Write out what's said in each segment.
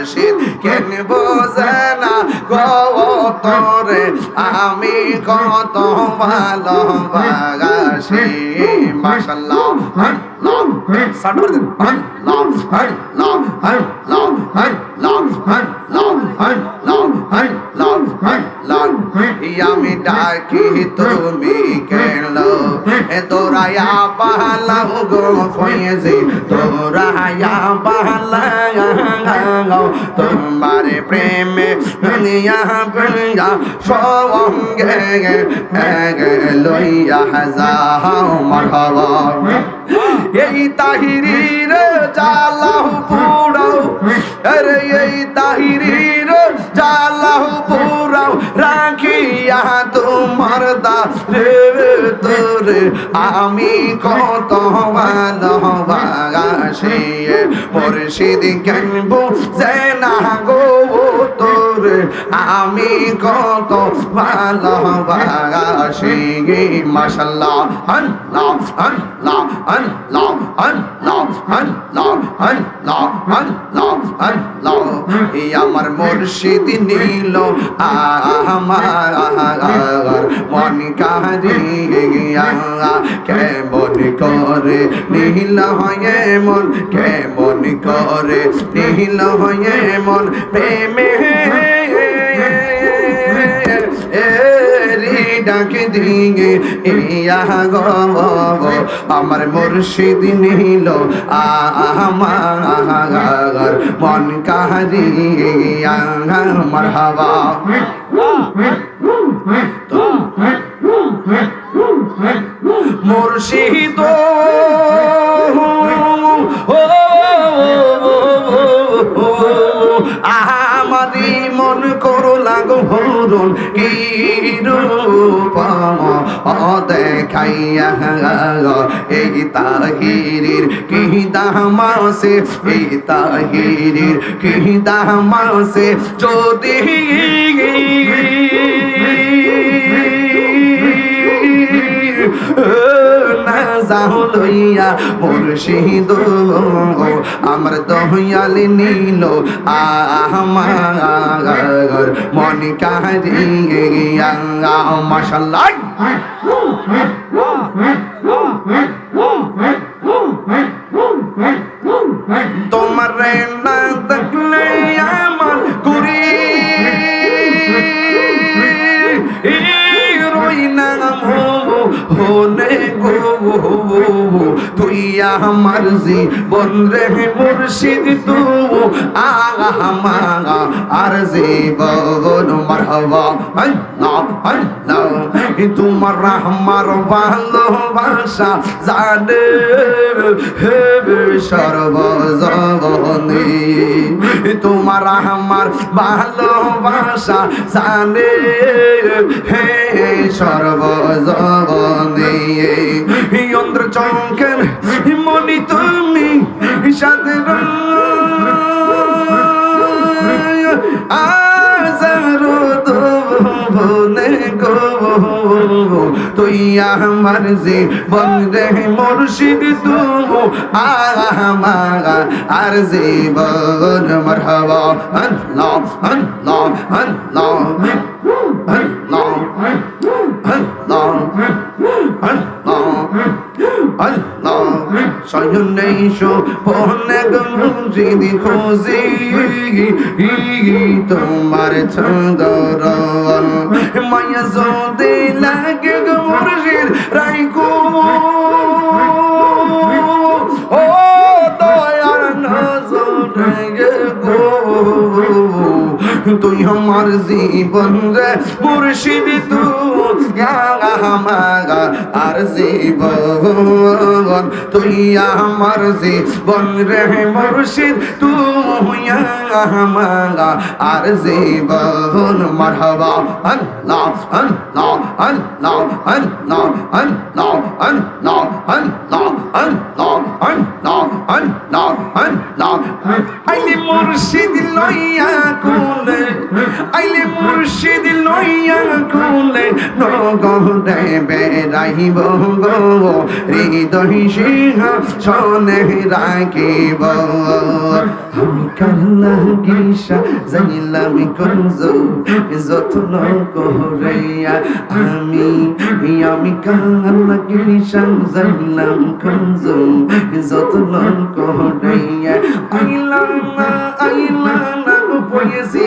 মুর্শিদ কেন বোঝে না গো আমি কত ভালোবাসি মাশাআল্লাহ আল্লাহ সাট করে দেন আল্লাহ আল্লাহ আল্লাহ আল্লাহ আল্লাহ আল্লাহ আল্লাহ আল্লাহ আমি ডাকি তুমি কেন তোরায়া পালাও গো ফয়েজে তোরায়া পালাও তোমার প্রেমে দুনিয়া প্রিয়া সঙ্গে লইয়া যাও মারহাবা এই তাহিরির জালাহ পুরাও। আরে এই তাহিরির জালাহ পুরাও। রাখিয়া তোমার দারে তোরে। আমি কত ভালোবাসি মুর্শিদ কেনব যে না আমি কত ভালোবাসি মাশাল্লাহ, আল্লাহ আল্লাহ আল্লাহ আল্লাহ আল্লাহ আল্লাহ আল্লাহ আল্লাহ। এই আমার মুর্শিদ নীল, আমার মন কারিয়া কেমন করে নীল হয়ে মন, কেমন করে নীল হয়ে মন, প্রেমে ডাকে দিগে ইয়া গো আমার মুর্শিদ নিল আমার মন কাহারিয়া মারহাবা মুর্শিদ আমারি মন করো লাগো হরণ কি রূপ দেখাইয়া এই তাহিরির কি দামাসে, এই তাহিরির কি দামাসে যদি না যাও লইয়া মুর্শিদ আমার দহিয়াল নীল আমার মন কারিয়া মাশাল্লাহ তোমার আমার আর জীবন মারহাবা। আল্লাহ আল্লাহ তোমার আমার ভালোবাসা জানে। হে সর্বজনী তোমার আমার ভালোবাসা জানে। হে সর্বজনী অন্ধ্র চঙ্কের মনি তুমি সাথে তুই আমার জীবন রে মুর্শিদ তু আমার আর জীবন মরহবা আল্লাহ আল্লাহ আল্লাহ আল্লাহ আল্লাহ আল্লাহ। আল্লাহ সয়নে শো পনে গমজিদি খুশি তোমার ছন্দর মায়া জোদে লাগে গো মুর্শিদ তুই আমার জীবন রে মুর্শিদ আর জীবন তুই আমার জীবন রে মুর্শিদ তুই আমার আর জীবন মারহাবা আল্লাহ আল্লাহ আল্লাহ আল্লাহ আল্লাহ আল্লাহ আল্লাহ আল্লাহ আল্লাহ আল্লাহ আল্লাহ আইলি মুর্শিদ লইয়া কোলে আইলে মুর্শিদ লইয়া কুলে নগরে বেড়াইব গো হৃদয় সিংহ সনে রাখিব আমি কাল্লা গিসা, জানিলাম কুঞ্জ যত্ন করিয়া আমি আমি কাল্লা গিসা, জানিলাম কুঞ্জ যত্ন করিয়া আইলা না আইলা না গো পয়েছি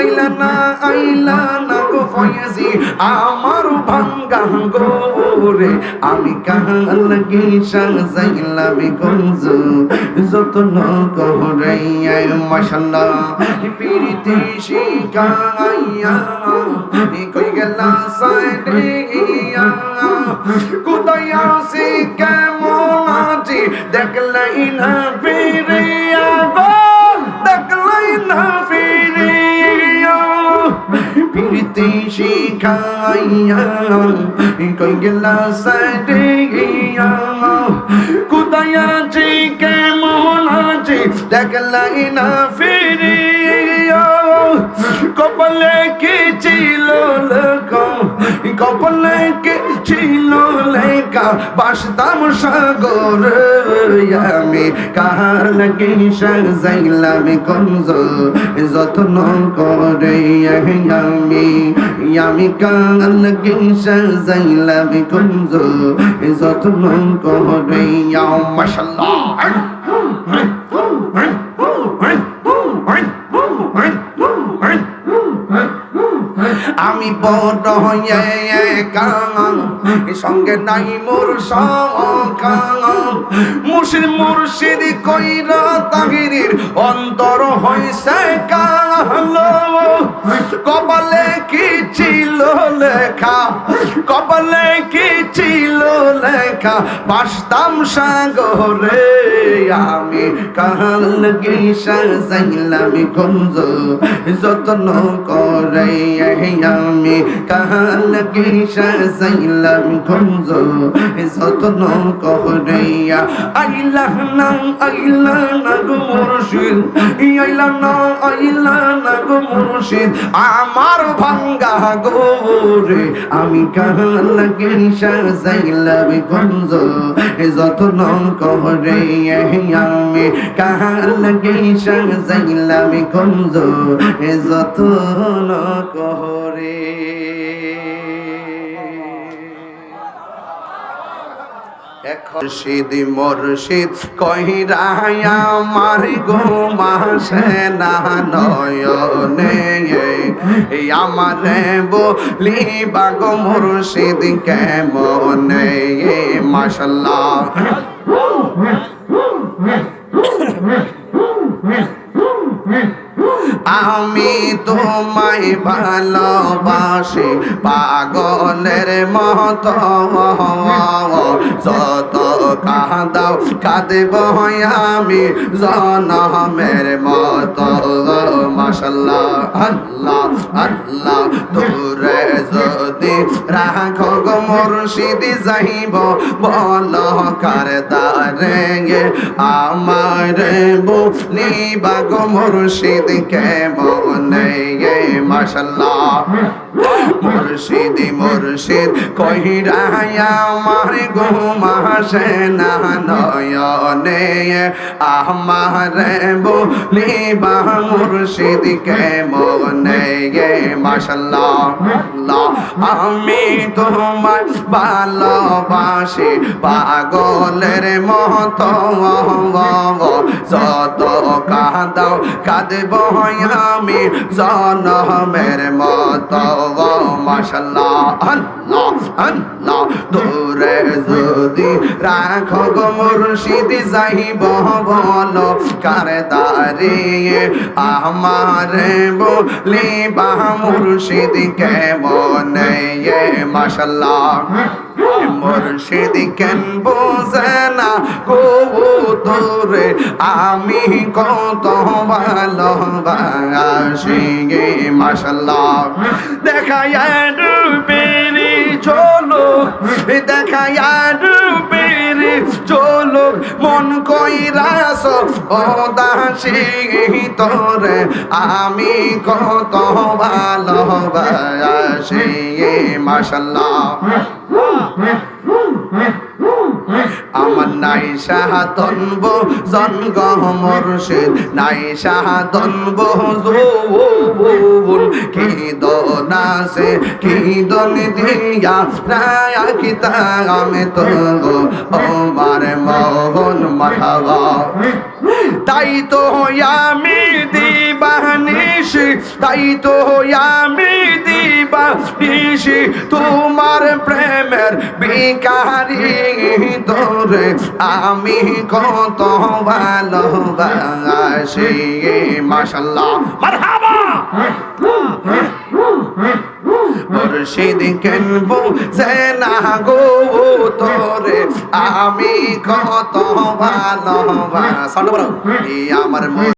আইলা না আইলা না গো পয়েছি আমার ভাঙ্গা গোরে আমি কাল গিসা করিয়া মাশাল্লাহ। পিরিতি শিকাইয়া কই গেলা সাইডিয়া কোথায় আসি কেমন আছি? দেখলাই না ফিরিয়া গো দেখলাই না ফিরিয়া পিরিতি শিখাইয়া কই গেলা সাইডিয়া দেখলাই না ফিরিয়া কপালে কি ছিল লেখা, কপালে কি ছিল লেখা, বাসতাম সাগর, আমি কার লাগে সাজাইলাম কঞ্জ যত্ন করে আমি আমি কার লাগে সাজাইলাম কঞ্জ যত্ন করে আমি বড় হয়ে কাঙাল সঙ্গে নাই মোর সকাল মুর্শিদ মুর্শিদ কইরা তাহিরির অন্তর হইছে কালো। কপালে কি ছিল লেখা? কপালে কি ছিল লেখা বাসতাম সাগরে আমি কাল গিসা যাইলাম গঞ্জ যত্ন করে আমি কাল গিসা যাইলাম গঞ্জ যত্ন করে আইলা না আইলা না গো মুর্শিদ আইলা না আইলা না গো মুর্শিদ। আমার ভাঙ্গা আমি কাল গিসা যাইলাম গঞ্জ যত্ন করে আমি করে মুর্শিদ মুর্শিদ কহিরায় আমার গো মাসে না নয়নে আমার বলি বাগো মুর্শিদ কেমনে? মাশাল্লাহ। আমি তোমায় ভালোবাসি, পাগলের মত। যত কাঁদাও, কাঁদব আমি জনমের মত। মাসাল্লাহ আল্লাহ আল্লাহ, দূরে যদি রাখো গো মুর্শিদি, যাইব বল কার দারে আমার বলি বাগো মুর্শিদ কে মনে মাসাল্লাহ মুর্শিদ মুর্শিদ কহিরায় আমার ঘুমাসে না নয়নে আমার বলি বা মুর্শিদ কে মনে মাসাল্লাহ আমি তোমার ভালোবাসি পাগলের যত কাঁদাও কাঁদব আমি জনমের মত মাসাল্লাহ আল্লাহ আল্লাহ। দূরে যদি রাখো গো মুর্শিদ, যাইব বল কার আমার বলি বা মুর্শিদ কে মনে মাসাল্লাহ মুর্শিদ কেন আমি কত ভালোবাসি গে মাসাল্লাহ দেখায় ডুবেরি চলো। দেখায় ডুবেরি চলুক মন কইরাস ও দাসী তোরে। আমি কত ভালোবাসি মাশাল্লাহ আমার নাই সাহাতনব জনগ মুর্শিদ, নাই সাহাতনব জোন কি দনাসে, কি দন দিয়া রায়া কিতা আমি তো আমার মোহন মাথাবা তাই তো আমি দিবানিসি তাই তো আমি দিবানিসি তোমার প্রেমের বিকারি তোরে আমি কত ভালোবাসি, মাশাল্লাহ। মারহাবা! মুর্শিদ গো তোরে, আমি কত ভালোবাসি। আমার